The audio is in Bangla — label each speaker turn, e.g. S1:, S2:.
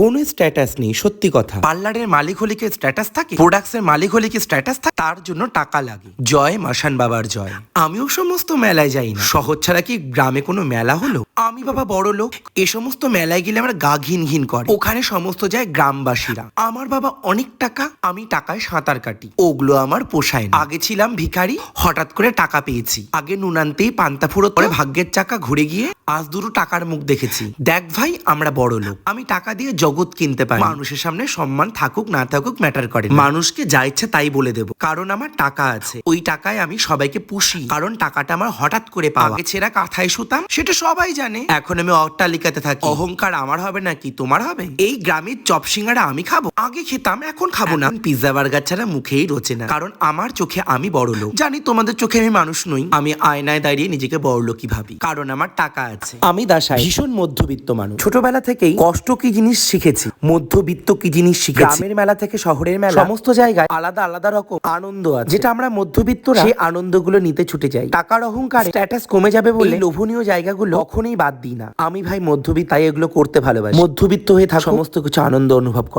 S1: কোনো স্ট্যাটাস নেই, সত্যি কথা। পার্লারের মালিক হলে কি স্ট্যাটাস থাকে? প্রোডাক্টসের মালিক হলে কি স্ট্যাটাস থাকে? তার জন্য টাকা লাগে। জয় মাসান বাবার জয়। আমিও সমস্ত মেলায় যাই না। শহর ছাড়া কি গ্রামে কোনো মেলা হলো? আমি বাবা বড় লোক। এ সমস্ত মেলায় গেলে আমার গা ঘিন ঘিন করে। ওখানে সমস্ত যায় গ্রামবাসীরা। আমার বাবা অনেক টাকা, আমি টাকায় সাঁতার কাটি। ওগুলো আমার পোষায় না। আগে ছিলাম ভিখারি, হঠাৎ করে টাকা পেয়েছি। আগে নুন আনতেই পান্তা ফুরোত পরে ভাগ্যের চাকা ঘুরে গিয়ে আজ দুটো টাকার মুখ দেখেছি। দেখ ভাই, আমরা বড় লোক। আমি টাকা দিয়ে জগৎ কিনতে পারি। মানুষের সামনে সম্মান থাকুক না থাকুক ম্যাটার করে মানুষকে যা ইচ্ছে তাই বলে দেবো। কারণ আমার টাকা আছে। ওই টাকায় আমি সবাইকে পুষি। কারণ টাকাটা আমার হঠাৎ করে পাওয়া। আগে ছেঁড়া কাঁথায় শুতাম সেটা সবাই জানে। এখন আমি অট্টালিকাতে থাকি। অহংকার আমার হবে নাকি তোমার হবে? এই গ্রামের চপ সিঙ্গারা আমি খাব। আগে খেতাম এখন খাব না। পিৎজা বার্গার ছাড়া মুখেই রোচে না। কারণ আমার চোখে আমি বড় লোক। জানি তোমাদের চোখে আমি মানুষ নই। আমি আয়নায় দাঁড়িয়ে নিজেকে বড় লোকই ভাবি। কারণ আমার টাকা আছে। আমি দাসাই। ভীষণ মধ্যবিত্ত মানুষ। ছোটবেলা থেকেই কষ্ট কি জিনিস শিখেছি। মধ্যবিত্ত কি জিনিস শিখেছি? গ্রামের মেলা থেকে শহরের মেলা। সমস্ত জায়গায় আলাদা আলাদা রকম আনন্দ আছে। যেটা আমরা মধ্যবিত্ত সেই আনন্দগুলো নিতে ছুটে যাই। টাকার অহংকার স্ট্যাটাস কমে যাবে বলে লোভনীয় জায়গাগুলো কখনোই বাদ দিই না। আমি ভাই মধ্যবিত্ত তাই এগুলো করতে ভালোবাসি। মধ্যবিত্ত হয়ে থাকা সমস্ত কিছু আনন্দ অনুভব কর